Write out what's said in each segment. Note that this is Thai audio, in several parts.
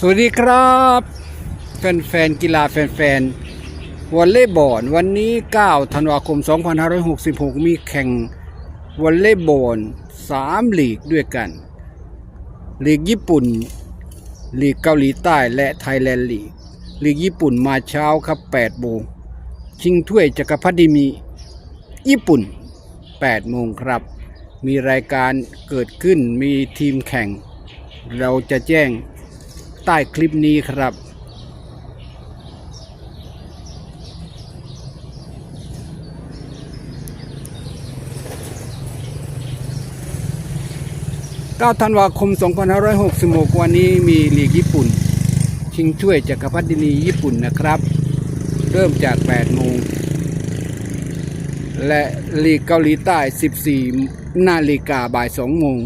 สวัสดีครับแฟนๆกีฬาแฟนๆวอลเลย์บอลวันนี้ 9 ธันวาคม 2566 มีแข่งวอลเลย์บอล3ลีกด้วยกันลีกญี่ปุ่นลีกเกาหลีใต้และไทยแลนด์ลีกลีกญี่ปุ่นมาเช้าครับ8โมงชิงถ้วยจักรพรรดิมีญี่ปุ่น 8 โมงครับ มีรายการเกิดขึ้นมีทีมแข่ง เราจะแจ้ง ใต้คลิปนี้ครับ 9 ธันวาคม 2566 วันนี้มีลีกญี่ปุ่น ชิงถ้วยจักรพรรดินีญี่ปุ่นนะครับ เริ่มจาก 8 โมง และลีกเกาหลีใต้ 14 นาฬิกาบ่าย 2 โมง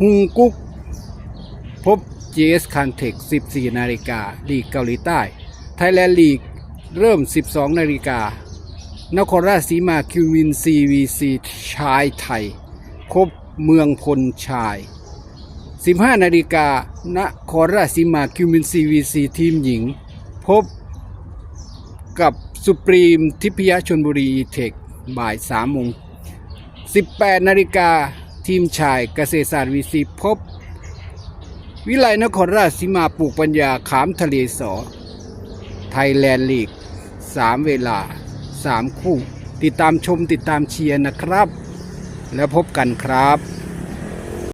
ฮุงกุกพบ GS c a n t e c 14 นาฬิกาลีกเกาหลีใต้ ไทยแลนด์ลีกเริ่ม 12 นาฬิกานครราชสีมาคิวมิน CVC ชายไทยคบเมืองพลชาย 15 นาฬิกานครราชสีมาคิวมิน CVC ทีมหญิง พบกับสุปรีมทิพยชนบุรีเทคบ่าย3โมง18 นาฬิกาทีมชายเกษตรศาสตร์วีซีพบ วิไลนครราชสีมาปลูกปัญญาขามทะเลสอ ไทยแลนด์ลีก3เวลา3คู่ ติดตามชมติดตามเชียร์นะครับ แล้วพบกันครับ